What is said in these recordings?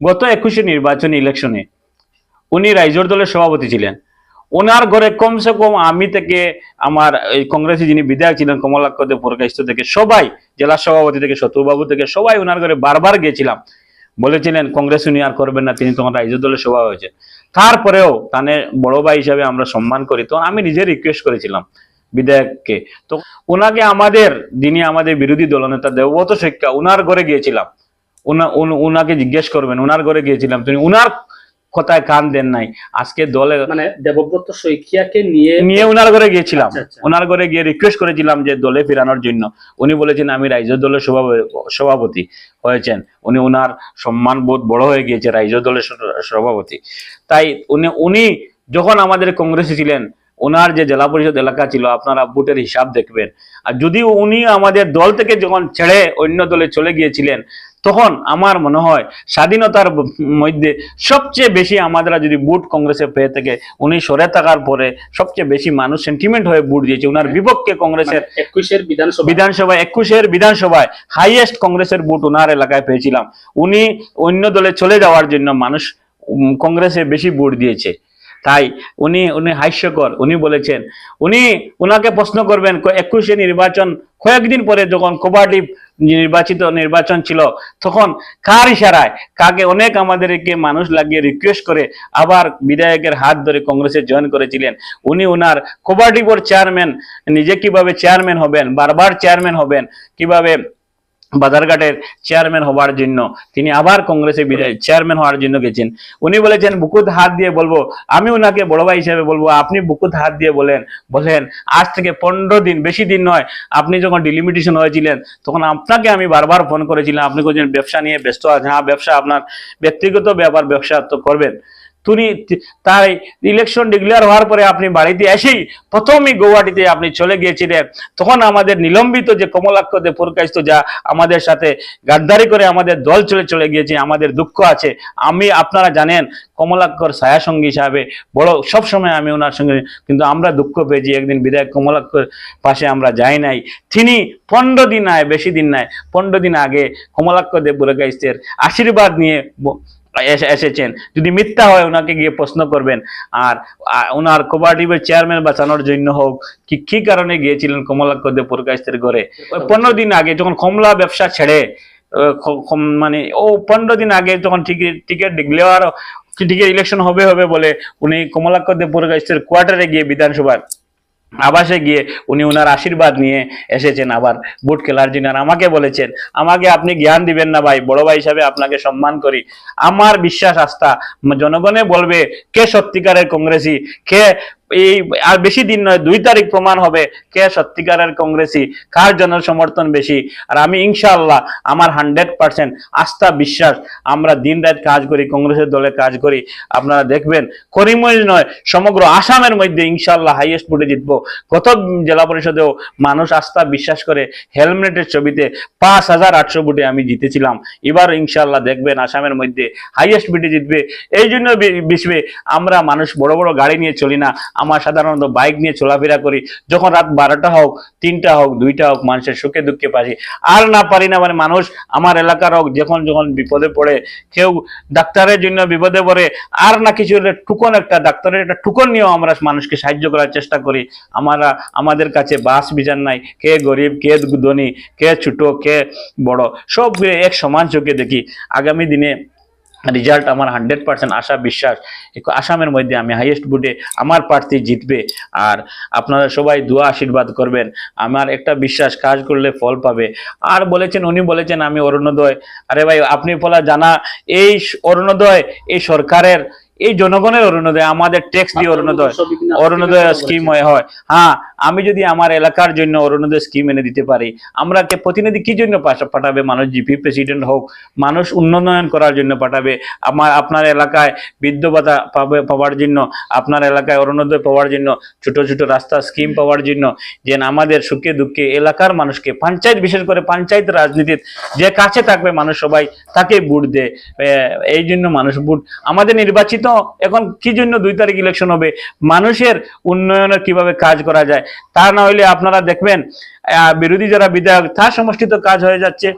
গত একুশে নির্বাচনী ইলেকশনে উনি রাইজোর দলের সভাপতি ছিলেন। ওনার ঘরে কমসে কম আমি থেকে আমার এই কংগ্রেসে যিনি বিধায়ক ছিলেন, কমলাক্ষ দেব প্রকাশিত থেকে সবাই, জেলা সভাপতি থেকে শত্রুবাবু থেকে সবাই ওনার ঘরে বারবার গিয়েছিলাম। বলেছিলেন, কংগ্রেস উনি আর করবেন না, তিনি তখন রাইজোর দলের সভা হয়েছে। তারপরেও তানে বড় ভাই হিসাবে আমরা সম্মান করি। তো আমি নিজে রিকোয়েস্ট করেছিলাম বিধায়ককে। তো ওনাকে আমাদের, যিনি আমাদের বিরোধী দলনেতা দেবব্রত শিক্ষা, ওনার ঘরে গিয়েছিলাম। উনাকে জিজ্ঞেস করবেন উনার ঘরে গিয়েছিলাম। তিনি উনার কথায় কান দেন নাই। আজকে দলে মানে দেবব্রত শইকিয়াকে নিয়ে নিয়ে উনার ঘরে গিয়েছিলাম। আচ্ছা, আচ্ছা। ওনার ঘরে গিয়ে রিকোয়েস্ট করেছিলাম যে দলে ফেরানোর জন্য। উনি বলেছেন আমি রাইজ দলের সভাপতি হয়েছেন। উনি উনার সম্মান বোধ বড় হয়ে গিয়েছে রাইজ দলের সভাপতি। তাই উনি উনি যখন আমাদের কংগ্রেসে ছিলেন ওনার যে জেলা পরিষদ এলাকা ছিল আপনারা ভোটের হিসাব দেখবেন। আর যদি উনি আমাদের দল থেকে যখন ছেড়ে অন্য দলে চলে গিয়েছিলেন তখন আমার মনে হয় স্বাধীনতার মধ্যে সবচেয়ে বেশি আমাদের যদি বুট কংগ্রেসে পেয়ে থাকে উনি সরে থাকার পরে সবচেয়ে বেশি মানুষ সেন্টিমেন্ট হয়ে বুট দিয়েছে। উনার বিপক্ষে কংগ্রেসের মানে একুশের বিধানসভা বিধানসভায় একুশের বিধানসভায় হাইয়েস্ট কংগ্রেসের বুট ওনার এলাকায় পেয়েছিলাম। উনি অন্য দলে চলে যাওয়ার জন্য মানুষ কংগ্রেসে বেশি ভোট দিয়েছে। তাই উনি উনি হাস্যকর। উনি বলেছেন, উনি উনাকে প্রশ্ন করবেন একুশে নির্বাচন কয়েকদিন পরে যখন কোপারেটিভ নির্বাচিত নির্বাচন ছিল, তখন কার ইশারায়, কাকে অনেক আমাদেরকে মানুষ লাগিয়ে রিকোয়েস্ট করে আবার বিধায়কের হাত ধরে কংগ্রেসে জয়েন করেছিলেন। উনি ওনার কোপারেটিভর চেয়ারম্যান নিজে কীভাবে চেয়ারম্যান হবেন, বারবার চেয়ারম্যান হবেন, কীভাবে বাজারঘাটের চেয়ারম্যান হওয়ার জন্য। তিনি আবার কংগ্রেসে বিদায় চেয়ারম্যান হওয়ার জন্য গেছেন। উনি বলেছেন, বুকুত হাত দিয়ে বলব, আমি ওনাকে বড় ভাই হিসেবে বলব, আপনি বুকুত হাত দিয়ে বলেন বলেন, আজ থেকে পনেরো দিন, বেশি দিন নয়, আপনি যখন ডিলিমিটেশন হয়েছিলেন, তখন আপনাকে আমি বারবার ফোন করেছিলাম, আপনি কোথাও ব্যবসা নিয়ে ব্যস্ত আছেন হ্যাঁ ব্যবসা আপনার ব্যক্তিগত ব্যাপার, ব্যবসা তো করবেন। তিনি তাই ইলেকশন ডিক্লেয়ার হওয়ার পরে আপনি বাড়িতে এসেই প্রথমই গৌহাটিতে আপনি চলে গিয়েছিলেন। তখন আমাদের নিলম্বিত যে কমলাক্ষ দেব প্রকাশিত যা আমাদের সাথে গাদ্দারি করে আমাদের দল চলে চলে গিয়েছে, আমাদের দুঃখ আছে। আমি, আপনারা জানেন, কমলাক্ষর ছায়া সঙ্গী হিসাবে বড় সব সময় আমি ওনার সঙ্গে, কিন্তু আমরা দুঃখ পেয়েছি। একদিন বিধায়ক কমলাক্ষর পাশে আমরা যাই নাই। তিনি পনেরো দিন আয় বেশি দিন নাই, পনেরো দিন আগে কমলাক্ষ দেব বুড়াগাইস্তের আশীর্বাদ নিয়ে এসেছেন। যদি মিথ্যা হয় ওনাকে গিয়ে প্রশ্ন করবেন। আর ওনার কোপারেটিভের চেয়ারম্যান বাঁচানোর জন্য হোক, কি কি কারণে গিয়েছিলেন কমলাক্ষ দেব প্রকাশের ঘরে পনেরো দিন আগে যখন কমলা ব্যবসা ছেড়ে মানে ও পনেরো দিন আগে যখন ticket ticket declare, ticket election হবে হবে বলে উনি কমলাক্ষ দেব প্রকাশের কোয়ার্টারে গিয়ে বিধানসভার আবাসে গিয়ে উনি ওনার আশীর্বাদ নিয়ে এসেছেন আবার বুট খেলার জন্য আমাকে বলেছেন, আমাকে আপনি জ্ঞান দিবেন না ভাই, বড় ভাই হিসাবে আপনাকে সম্মান করি। আমার বিশ্বাস আস্থা, জনগণে বলবে, কে সত্যিকারের কংগ্রেসি, কে এই আর বেশি দিন নয়, দুই তারিখ প্রমাণ হবে কে সত্যিকারের কংগ্রেসী, কার জনসমর্থন বেশি। আর আমি ইনশাআল্লাহ আমার হান্ড্রেড পার্সেন্ট আস্থা, বিশ্বাস, আমরা দিন রাত কাজ করি, কংগ্রেসের দলে কাজ করি। আপনারা দেখবেন, করিমগঞ্জ নয়, সমগ্র আসামের মধ্যে ইনশাআল্লাহ হাইয়েস্ট ভোটে জিতবো। গত জেলা পরিষদেও মানুষ আস্থা, বিশ্বাস করে হেলমেটের ছবিতে পাঁচ হাজার আটশো ভোটে আমি জিতেছিলাম। এবার ইনশাআল্লাহ দেখবেন আসামের মধ্যে হাইয়েস্ট ভোটে জিতবে। এই জন্য বিশ্বে আমরা মানুষ বড় বড় গাড়ি নিয়ে চলি না। আমার সাধারণত বাইক নিয়ে চলাফেরা করি। যখন রাত বারোটা হোক, তিনটা হোক, দুইটা হোক, মানুষের সুখে দুঃখে পাশি। আর না পারি না মানে মানুষ আমার এলাকার হোক, যখন যখন বিপদে পড়ে, কেউ ডাক্তারের জন্য বিপদে পড়ে, আর না কিছু টুকন একটা, ডাক্তারের একটা টুকন নিয়েও আমরা মানুষকে সাহায্য করার চেষ্টা করি। আমরা, আমাদের কাছে বাস বিচার নাই, কে গরিব, কে ধনী, কে ছোট, কে বড় সব এক সমান চোখে দেখি। আগামী দিনে রেজাল্ট আমার হান্ড্রেড পার্সেন্ট আশা, বিশ্বাস আসামের মধ্যে আমি হাইয়েস্ট বুটে আমার প্রার্থী জিতবে। আর আপনারা সবাই দুয়া আশীর্বাদ করবেন। আমার একটা বিশ্বাস, কাজ করলে ফল পাবে। আর বলেছেন, উনি বলেছেন, আমি অরুণোদয়। আরে ভাই, আপনি ফলা জানা, এই অরুণোদয়, এই সরকারের এই জনগণের অরুণোদয় আমাদের ট্যাক্স দিয়ে অরুণোদয় অরুণোদয় স্কিম। হয় হ্যাঁ। আমি যদি আমার এলাকার জন্য অরুণোদয় স্কিম এনে দিতে পারি আমরা প্রতিনিধি কি জন্য পাঠাবে? মানুষ জিপি প্রেসিডেন্ট হোক মানুষ উন্নয়ন করার জন্য পাঠাবে আমার আপনার এলাকায় বৃদ্ধ ভাতা পাবে পাওয়ার জন্য আপনার এলাকায় অরুণোদয় পাওয়ার জন্য ছোট ছোট রাস্তা স্কিম পাওয়ার জন্য যে আমাদের সুখে দুঃখে এলাকার মানুষকে পঞ্চায়েত বিশেষ করে পঞ্চায়েত রাজনীতির যে কাছে থাকবে মানুষ সবাই তাকে ভোট দেয়। এই জন্য মানুষ ভোট আমাদের নির্বাচিত এখন কি জন্য দুই তারিখ ইলেকশন হবে? মানুষের উন্নয়নের কীভাবে কাজ করা যায়? তা না হইলে আপনারা দেখবেন বিরোধী যারা বিধায়ক, তার সমষ্টিত কাজ হয়ে যাচ্ছে।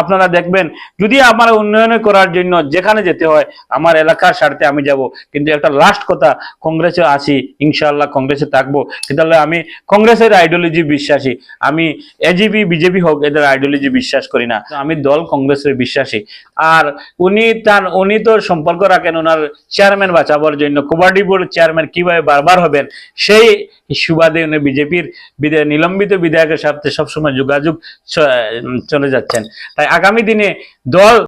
আপনারা দেখবেন, যদি আমার উন্নয়ন করার জন্য যেখানে যেতে হয়, আমার এলাকার স্বার্থে আমি যাব। কিন্তু একটা লাস্ট কথা, কংগ্রেসে আসি ইনশাআল্লাহ কংগ্রেসে থাকব। কিন্তু আমি কংগ্রেসের আইডিওলজি বিশ্বাসী। আমি এজিপি বিজেপি হোক, এদের আইডিওলজি বিশ্বাস করি না। আমি দল কংগ্রেসের বিশ্বাসী। আর উনি তার, উনি তো সম্পর্ক রাখেন ওনার চেয়ারম্যান বাঁচাবার জন্য। কবাডি বোর্ড চেয়ারম্যান কীভাবে বারবার হবেন, সেই সুবাদে উনি বিজেপির নিলম্বিত বিধায়কের সাথে সবসময় যোগাযোগ চলে যাচ্ছেন। তাই আগামী দিনে দল